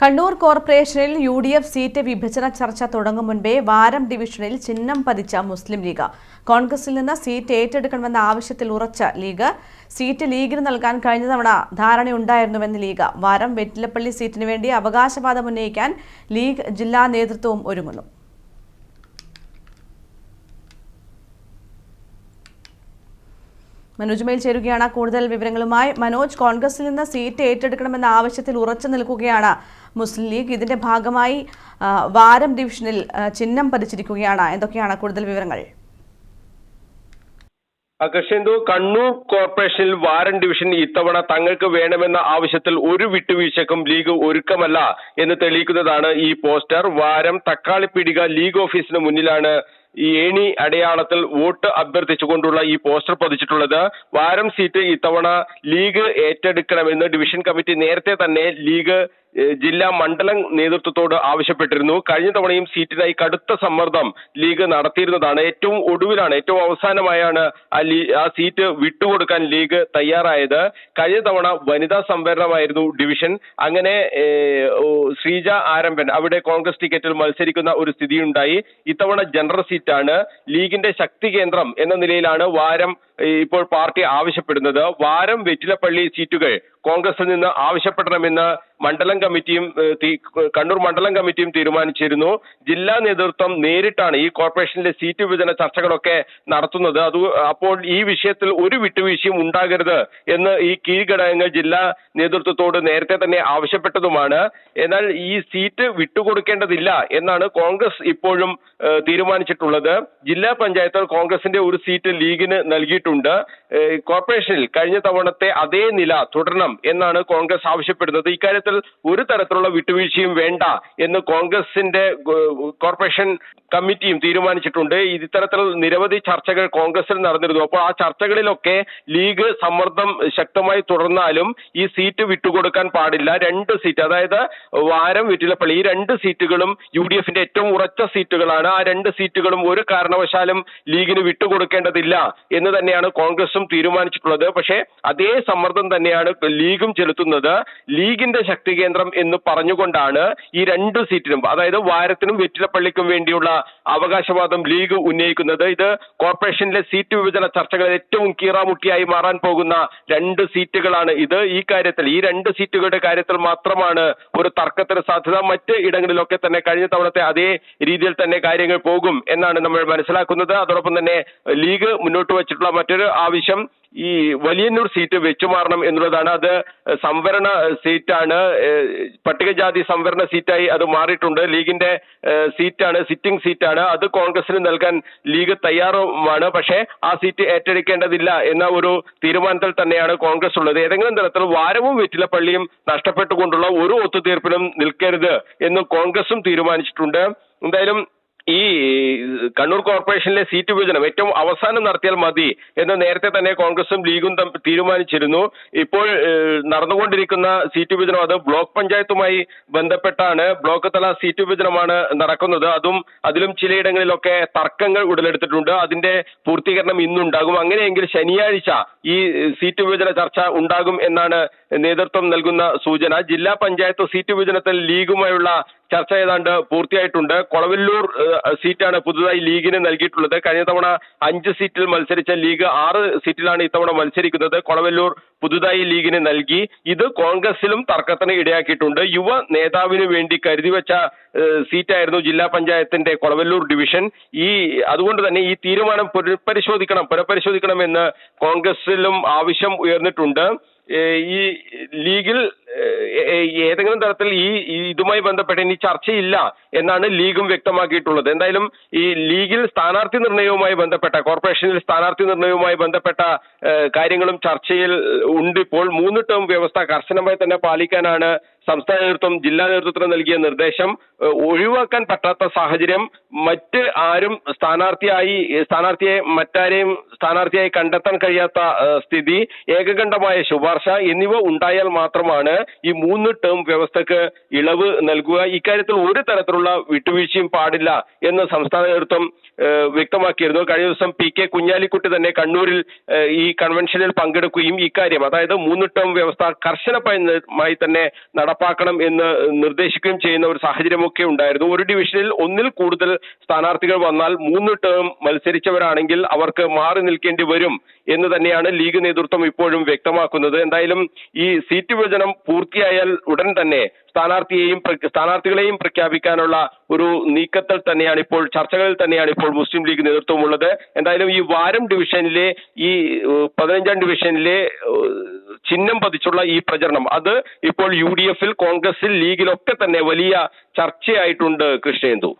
കണ്ണൂർ കോർപ്പറേഷനിൽ U D F seat വിഭജന ചർച്ച തുടങ്ങും മുൻപേ വാരം ഡിവിഷനിൽ ചിഹ്നം പതിച്ച മുസ്ലിം ലീഗ്. കോൺഗ്രസിൽ നിന്ന് സീറ്റ് ഏറ്റെടുക്കണമെന്ന ആവശ്യത്തിൽ ഉറച്ച ലീഗ്. സീറ്റ് ലീഗിന് നൽകാൻ കഴിഞ്ഞ തവണ ധാരണയുണ്ടായിരുന്നുവെന്ന് ലീഗ്. വാരം വെറ്റിലപ്പള്ളി സീറ്റിന് വേണ്ടി അവകാശവാദം ഉന്നയിക്കാൻ ലീഗ് ജില്ലാ നേതൃത്വവും ഒരുങ്ങുന്നു. മനോജ് ചേരുകയാണ്. കൂടുതൽ വിവരങ്ങളുമായി മനോജ്. കോൺഗ്രസിൽ നിന്ന് സീറ്റ് ഏറ്റെടുക്കണമെന്ന ആവശ്യത്തിൽ ഉറച്ചു നിൽക്കുകയാണ് മുസ്ലിം ലീഗ്. ഇതിന്റെ ഭാഗമായി വാരം ഡിവിഷനിൽ ചിഹ്നം പതിച്ചിരിക്കുകയാണ്. എന്തൊക്കെയാണ് കൂടുതൽ വിവരങ്ങൾ? കൃഷ്ണന്തു കണ്ണൂർ കോർപ്പറേഷനിൽ വാരൻ ഡിവിഷൻ ഇത്തവണ തങ്ങൾക്ക് വേണമെന്ന ആവശ്യത്തിൽ ഒരു വിട്ടുവീഴ്ചക്കും ലീഗ് ഒരുക്കമല്ല എന്ന് തെളിയിക്കുന്നതാണ് ഈ പോസ്റ്റർ. വാരം തക്കാളി തക്കാളിപ്പീടിക ലീഗ് ഓഫീസിന് മുന്നിലാണ് ഈ ഏണി അടയാളത്തിൽ വോട്ട് അഭ്യർത്ഥിച്ചുകൊണ്ടുള്ള ഈ പോസ്റ്റർ പതിച്ചിട്ടുള്ളത് വാരം സീറ്റ് ഇത്തവണ ലീഗ് ഏറ്റെടുക്കണമെന്ന് ഡിവിഷൻ കമ്മിറ്റി നേരത്തെ തന്നെ ലീഗ് ജില്ലാ മണ്ഡലം നേതൃത്വത്തോട് ആവശ്യപ്പെട്ടിരുന്നു. കഴിഞ്ഞ തവണയും സീറ്റിനായി കടുത്ത സമ്മർദ്ദം ലീഗ് നടത്തിയിരുന്നതാണ്. ഏറ്റവും ഒടുവിലാണ് ഏറ്റവും അവസാനമായാണ് ആ ലീ ആ സീറ്റ് വിട്ടുകൊടുക്കാൻ ലീഗ് തയ്യാറായത്. കഴിഞ്ഞ തവണ വനിതാ സംവരണമായിരുന്നു ഡിവിഷൻ. അങ്ങനെ ശ്രീജ ആരംഭൻ അവിടെ കോൺഗ്രസ് ടിക്കറ്റിൽ മത്സരിക്കുന്ന ഒരു സ്ഥിതിയുണ്ടായി. ഇത്തവണ ജനറൽ സീറ്റാണ്. ലീഗിന്റെ ശക്തി കേന്ദ്രം എന്ന നിലയിലാണ് വാരം ഇപ്പോൾ പാർട്ടി ആവശ്യപ്പെടുന്നത് വാരം വെറ്റിലപ്പള്ളി സീറ്റുകൾ കോൺഗ്രസിൽ നിന്ന് ആവശ്യപ്പെടണമെന്ന് മണ്ഡലം കമ്മിറ്റിയും കണ്ണൂർ മണ്ഡലം കമ്മിറ്റിയും തീരുമാനിച്ചിരുന്നു. ജില്ലാ നേതൃത്വം നേരിട്ടാണ് ഈ കോർപ്പറേഷനിലെ സീറ്റ് വിഭജന ചർച്ചകളൊക്കെ നടത്തുന്നത്. അത് അപ്പോൾ ഈ വിഷയത്തിൽ ഒരു വിട്ടുവീഴ്ചയും ഉണ്ടാകരുത് എന്ന് ഈ കീഴ്ഘടകങ്ങൾ ജില്ലാ നേതൃത്വത്തോട് നേരത്തെ തന്നെ ആവശ്യപ്പെട്ടതുമാണ്. എന്നാൽ ഈ സീറ്റ് വിട്ടുകൊടുക്കേണ്ടതില്ല എന്നാണ് കോൺഗ്രസ് ഇപ്പോഴും തീരുമാനിച്ചിട്ടുള്ളത്. ജില്ലാ പഞ്ചായത്തിൽ കോൺഗ്രസിന്റെ ഒരു സീറ്റ് ലീഗിന് നൽകിയിട്ടുണ്ട് കോർപ്പറേഷനിൽ കഴിഞ്ഞ തവണത്തെ അതേ നില തുടരണം എന്നാണ് കോൺഗ്രസ് ആവശ്യപ്പെടുന്നത്. ഇക്കാര്യത്തിൽ ഒരു തരത്തിലുള്ള വിട്ടുവീഴ്ചയും വേണ്ട എന്ന് കോൺഗ്രസിന്റെ കോർപ്പറേഷൻ കമ്മിറ്റിയും തീരുമാനിച്ചിട്ടുണ്ട്. ഇത്തരത്തിൽ നിരവധി ചർച്ചകൾ കോൺഗ്രസിൽ നടന്നിരുന്നു. അപ്പോൾ ആ ചർച്ചകളിലൊക്കെ ലീഗ് സമ്മർദ്ദം ശക്തമായി തുടർന്നാലും ഈ സീറ്റ് വിട്ടുകൊടുക്കാൻ പാടില്ല. രണ്ട് സീറ്റ് അതായത് വാരം വിറ്റിലപ്പള്ളി ഈ രണ്ട് സീറ്റുകളും യു ഡി എഫിന്റെ ഏറ്റവും ഉറച്ച സീറ്റുകളാണ്. ആ രണ്ട് സീറ്റുകളും ഒരു കാരണവശാലും ലീഗിന് വിട്ടുകൊടുക്കേണ്ടതില്ല എന്ന് തന്നെയാണ് കോൺഗ്രസും തീരുമാനിച്ചിട്ടുള്ളത്. പക്ഷേ അതേ സമ്മർദ്ദം തന്നെയാണ് ലീഗും ചെലുത്തുന്നത്. ലീഗിന്റെ ശക്തി കേന്ദ്രം എന്ന് പറഞ്ഞുകൊണ്ടാണ് ഈ രണ്ട് സീറ്റിനും അതായത് വാരത്തിനും വെറ്റിലപ്പള്ളിക്കും വേണ്ടിയുള്ള അവകാശവാദം ലീഗ് ഉന്നയിക്കുന്നത്. ഇത് കോർപ്പറേഷനിലെ സീറ്റ് വിഭജന ചർച്ചകളിൽ ഏറ്റവും കീറാമുട്ടിയായി മാറാൻ പോകുന്ന രണ്ട് സീറ്റുകളാണ് ഇത്. ഈ കാര്യത്തിൽ ഈ രണ്ട് സീറ്റുകളുടെ കാര്യത്തിൽ മാത്രമാണ് ഒരു തർക്കത്തിന് സാധ്യത. മറ്റ് ഇടങ്ങളിലൊക്കെ തന്നെ കഴിഞ്ഞ തവണത്തെ അതേ രീതിയിൽ തന്നെ കാര്യങ്ങൾ പോകും എന്നാണ് നമ്മൾ മനസ്സിലാക്കുന്നത്. അതോടൊപ്പം തന്നെ ലീഗ് മുന്നോട്ട് വച്ചിട്ടുള്ള മറ്റൊരു ആവശ്യം ഈ വലിയന്നൂർ സീറ്റ് വെച്ചു മാറണം എന്നുള്ളതാണ്. അത് സംവരണ സീറ്റാണ്. പട്ടികജാതി സംവരണ സീറ്റായി അത് മാറിയിട്ടുണ്ട്. ലീഗിന്റെ സീറ്റാണ് സിറ്റിംഗ് സീറ്റാണ്. അത് കോൺഗ്രസിന് നൽകാൻ ലീഗ് തയ്യാറുമാണ്. പക്ഷേ ആ സീറ്റ് ഏറ്റെടുക്കേണ്ടതില്ല എന്ന ഒരു തീരുമാനത്തിൽ തന്നെയാണ് കോൺഗ്രസ് ഉള്ളത് ഏതെങ്കിലും തരത്തിൽ വാരവും വെറ്റിലപ്പള്ളിയും നഷ്ടപ്പെട്ടുകൊണ്ടുള്ള ഒരു ഒത്തുതീർപ്പിനും നിൽക്കരുത് എന്ന് കോൺഗ്രസും തീരുമാനിച്ചിട്ടുണ്ട്. എന്തായാലും ഈ കണ്ണൂർ കോർപ്പറേഷനിലെ സീറ്റ് വിഭജനം ഏറ്റവും അവസാനം നടത്തിയാൽ മതി എന്ന് നേരത്തെ തന്നെ കോൺഗ്രസും ലീഗും തീരുമാനിച്ചിരുന്നു. ഇപ്പോൾ നടന്നുകൊണ്ടിരിക്കുന്ന സീറ്റ് വിഭജനം അത് ബ്ലോക്ക് പഞ്ചായത്തുമായി ബന്ധപ്പെട്ടാണ്. ബ്ലോക്ക് തല സീറ്റ് വിഭജനമാണ് നടക്കുന്നത്. അതും അതിലും ചിലയിടങ്ങളിലൊക്കെ തർക്കങ്ങൾ ഉടലെടുത്തിട്ടുണ്ട്. അതിന്റെ പൂർത്തീകരണം ഇന്നുണ്ടാകും. അങ്ങനെയെങ്കിൽ ശനിയാഴ്ച ഈ സീറ്റ് വിഭജന ചർച്ച ഉണ്ടാകും എന്നാണ് നേതൃത്വം നൽകുന്ന സൂചന. ജില്ലാ പഞ്ചായത്ത് സീറ്റ് വിഭജനത്തിൽ ലീഗുമായുള്ള ചർച്ച ഏതാണ്ട് പൂർത്തിയായിട്ടുണ്ട്. കൊളവല്ലൂർ സീറ്റാണ് പുതുതായി ലീഗിന് നൽകിയിട്ടുള്ളത്. കഴിഞ്ഞ തവണ അഞ്ച് സീറ്റിൽ മത്സരിച്ച ലീഗ് ആറ് സീറ്റിലാണ് ഇത്തവണ മത്സരിക്കുന്നത്. കൊളവല്ലൂർ പുതുതായി ലീഗിന് നൽകി. ഇത് കോൺഗ്രസിലും തർക്കത്തിന് ഇടയാക്കിയിട്ടുണ്ട്. യുവ നേതാവിന് വേണ്ടി കരുതി വെച്ച സീറ്റായിരുന്നു ജില്ലാ പഞ്ചായത്തിന്റെ കൊളവല്ലൂർ ഡിവിഷൻ. ഈ അതുകൊണ്ട് തന്നെ ഈ തീരുമാനം പുനഃപരിശോധിക്കണം പുനഃപരിശോധിക്കണമെന്ന് കോൺഗ്രസിലും ആവശ്യം ഉയർന്നിട്ടുണ്ട്. ഈ ലീഗിൽ ഏതെങ്കിലും തരത്തിൽ ഈ ഇതുമായി ബന്ധപ്പെട്ട് ഇനി ചർച്ചയില്ല എന്നാണ് ലീഗും വ്യക്തമാക്കിയിട്ടുള്ളത്. എന്തായാലും ഈ ലീഗിൽ സ്ഥാനാർത്ഥി നിർണയവുമായി ബന്ധപ്പെട്ട കോർപ്പറേഷനിൽ സ്ഥാനാർത്ഥി നിർണയവുമായി ബന്ധപ്പെട്ട കാര്യങ്ങളും ചർച്ചയിൽ ഉണ്ട് ഇപ്പോൾ മൂന്ന് ടേം വ്യവസ്ഥ കർശനമായി തന്നെ പാലിക്കാനാണ് സംസ്ഥാന നേതൃത്വം ജില്ലാ നേതൃത്വത്തിന് നൽകിയ നിർദ്ദേശം. ഒഴിവാക്കാൻ പറ്റാത്ത സാഹചര്യം മറ്റ് ആരും സ്ഥാനാർത്ഥിയായി സ്ഥാനാർത്ഥിയെ മറ്റാരെയും സ്ഥാനാർത്ഥിയായി കണ്ടെത്താൻ കഴിയാത്ത സ്ഥിതി ഏകകണ്ഠമായ ശുപാർശ എന്നിവ ഉണ്ടായാൽ മാത്രമാണ് ഈ മൂന്ന് ടേം വ്യവസ്ഥക്ക് ഇളവ് നൽകുക. ഇക്കാര്യത്തിൽ ഒരു തരത്തിലുള്ള വിട്ടുവീഴ്ചയും പാടില്ല എന്ന് സംസ്ഥാന നേതൃത്വം വ്യക്തമാക്കിയിരുന്നു. കഴിഞ്ഞ ദിവസം പി കെ കുഞ്ഞാലിക്കുട്ടി തന്നെ കണ്ണൂരിൽ ഈ കൺവെൻഷനിൽ പങ്കെടുക്കുകയും ഇക്കാര്യം അതായത് മൂന്ന് ടേം വ്യവസ്ഥ കർശനമായി തന്നെ നടപ്പാക്കണം എന്ന് നിർദ്ദേശിക്കുകയും ചെയ്യുന്ന ഒരു സാഹചര്യമൊക്കെ ഉണ്ടായിരുന്നു. ഒരു ഡിവിഷനിൽ ഒന്നിൽ കൂടുതൽ സ്ഥാനാർത്ഥികൾ വന്നാൽ മൂന്ന് ടേം മത്സരിച്ചവരാണെങ്കിൽ അവർക്ക് മാറി നിൽക്കേണ്ടി വരും എന്ന് തന്നെയാണ് ലീഗ് നേതൃത്വം ഇപ്പോഴും വ്യക്തമാക്കുന്നത്. എന്തായാലും ഈ സീറ്റ് വിഭജനം പൂർത്തിയായാൽ ഉടൻ തന്നെ സ്ഥാനാർത്ഥിയെയും സ്ഥാനാർത്ഥികളെയും പ്രഖ്യാപിക്കാനുള്ള ഒരു നീക്കത്തിൽ തന്നെയാണ് ഇപ്പോൾ ചർച്ചകളിൽ തന്നെയാണ് ഇപ്പോൾ മുസ്ലിം ലീഗ് നേതൃത്വമുള്ളത്. എന്തായാലും ഈ വാരം ഡിവിഷനിലെ ഈ പതിനഞ്ചാം ഡിവിഷനിലെ ചിഹ്നം പതിച്ചുള്ള ഈ പ്രചരണം അത് ഇപ്പോൾ യു ഡി എഫിൽ കോൺഗ്രസിൽ ലീഗിലൊക്കെ തന്നെ വലിയ ചർച്ചയായിട്ടുണ്ട് കൃഷ്ണേന്ദു.